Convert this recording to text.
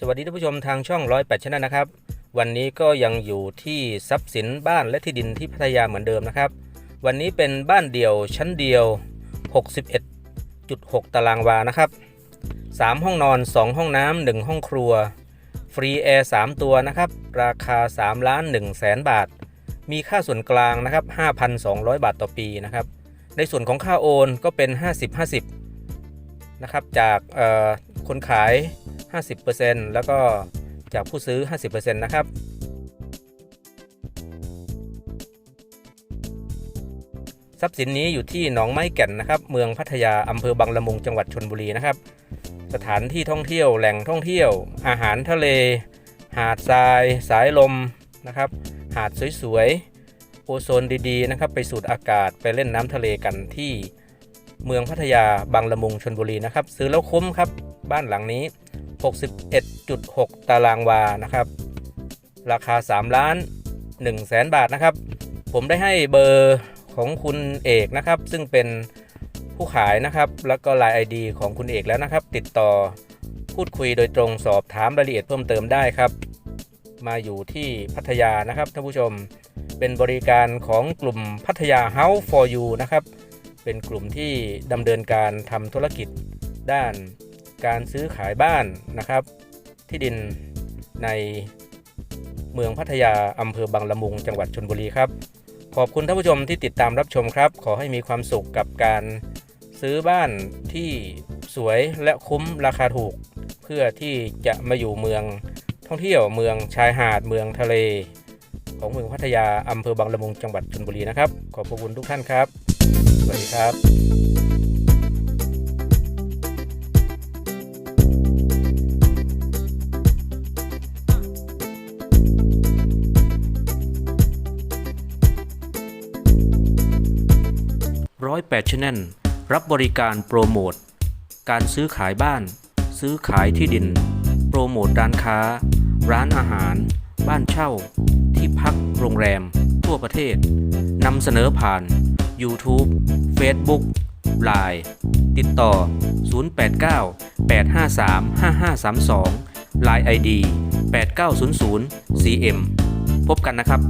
สวัสดีท่านผู้ชมทางช่องร้อยแปดชนะนะครับ วันนี้ก็ยังอยู่ที่ทรัพย์สินบ้านและที่ดินที่พัทยาเหมือนเดิมนะครับ วันนี้เป็นบ้านเดี่ยวชั้นเดียว 61.6 ตารางวานะครับ 3 ห้องนอน 2 ห้องน้ำ1ห้องครัว ฟรีแอร์ 3 ตัวนะครับ ราคา3ล้าน1แสนบาท มีค่าส่วนกลางนะครับ 5,200 บาทต่อปีนะครับ ในส่วนของค่าโอนก็เป็น 50-50 นะครับ จากเอ่อคนขาย 50%แล้วก็จากผู้ซื้อ 50%นะครับทรัพย์สินนี้อยู่ที่หนองไม้แก่นนะครับ เมืองพัทยาอำเภอบางละมุงจังหวัดชนบุรีนะครับ สถานที่ท่องเที่ยวแหล่งท่องเที่ยว อาหารทะเล หาดทราย สายลมนะครับ หาดสวยๆ โอโซนดีๆนะครับ ไปสูดอากาศไปเล่นน้ำทะเลกันที่เมืองพัทยาบางละมุงชนบุรีนะครับ ซื้อแล้วคุ้มครับ บ้านหลังนี้ 61.6 ตารางวานะครับ ราคา 3 ล้าน1แสนบาทนะครับ ผมได้ให้เบอร์ของคุณเอกนะครับ ซึ่งเป็นผู้ขายนะครับ แล้วก็ไลน์ ID ของคุณเอกแล้วนะครับ ติดต่อพูดคุยโดยตรงสอบถามรายละเอียดเพิ่มเติมได้ครับ มาอยู่ที่พัทยานะครับท่านผู้ชมเป็นบริการของกลุ่มพัทยา House for You นะครับ เป็นกลุ่มที่ดำเนินการทำธุรกิจด้าน การซื้อขายบ้านนะครับ ที่ดินในเมืองพัทยาอำเภอบางละมุง จังหวัดชนบุรีครับ ขอบคุณท่านผู้ชมที่ติดตามรับชมครับ ขอให้มีความสุขกับการซื้อบ้านที่สวยและคุ้มราคาถูก เพื่อที่จะมาอยู่เมืองท่องเที่ยวเมืองชายหาดเมืองทะเล ของเมืองพัทยาอำเภอบางละมุงจังหวัดชนบุรีนะครับ ขอบพระคุณทุกท่านครับ สวัสดีครับ ร้อยแปดชแนลรับบริการโปรโมท การซื้อขายบ้าน ซื้อขายที่ดิน โปรโมทร้านค้า ร้านอาหาร บ้านเช่า ที่พักโรงแรม ทั่วประเทศนำเสนอผ่าน YouTube Facebook Line ติดต่อ 089 853 5532 Line ID 8900 CM พบกันนะครับ